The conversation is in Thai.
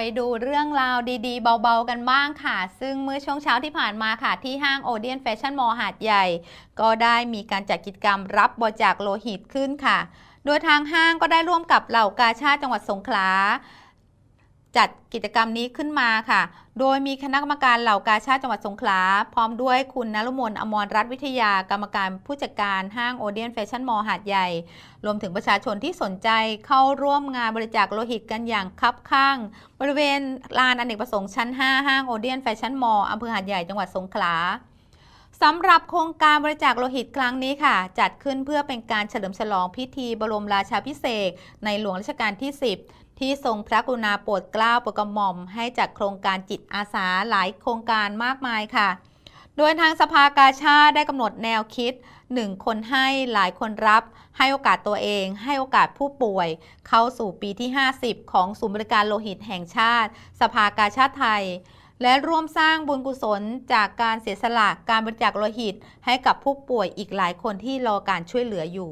ไปดูเรื่องราวดีๆ เบาๆกันบ้างค่ะ ซึ่งเมื่อช่วงเช้าที่ผ่านมาค่ะ ที่ห้างโอเดียนแฟชั่นมอลล์หาดใหญ่ ก็ได้มีการจัดกิจกรรมรับบริจาคโลหิตขึ้นค่ะ โดยทางห้างก็ได้ร่วมกับเหล่ากาชาติจังหวัดสงขลา จัดกิจกรรมนี้ขึ้นมาค่ะ โดยมีคณะกรรมการเหล่ากาชาติจังหวัดสงขลา พร้อมด้วยคุณนรุมนอมรรัตน์วิทยากรรมการผู้จัดการห้างโอเดียนแฟชั่นมอลล์หาดใหญ่ รวมถึงประชาชนที่สนใจเข้าร่วมงานบริจาคโลหิตกันอย่างคับข้าง บริเวณลานอเนกประสงค์ชั้น 5 ห้างโอเดียนแฟชั่นมอลล์อำเภอหาดใหญ่จังหวัดสงขลา สำหรับโครงการบริจาคโลหิตครั้งนี้ค่ะ จัดขึ้นเพื่อเป็นการเฉลิมฉลองพิธีบรมราชาพิเศษในหลวงรัชกาลที่ 10 ที่ทรงพระกรุณาโปรดเกล้าโปรดกระหม่อม ให้จัดโครงการจิตอาสาหลายโครงการมากมายค่ะ โดยทางสภากาชาติได้กำหนดแนวคิด 1 คนให้หลายคนรับ ให้โอกาสตัวเอง ให้โอกาสผู้ป่วย เข้าสู่ปีที่ 50 ของศูนย์บริการโลหิตแห่งชาติ สภากาชาติไทย และร่วมสร้างบุญกุศลจากการเสียสละการบริจาคโลหิต ให้กับผู้ป่วยอีกหลายคนที่รอการช่วยเหลืออยู่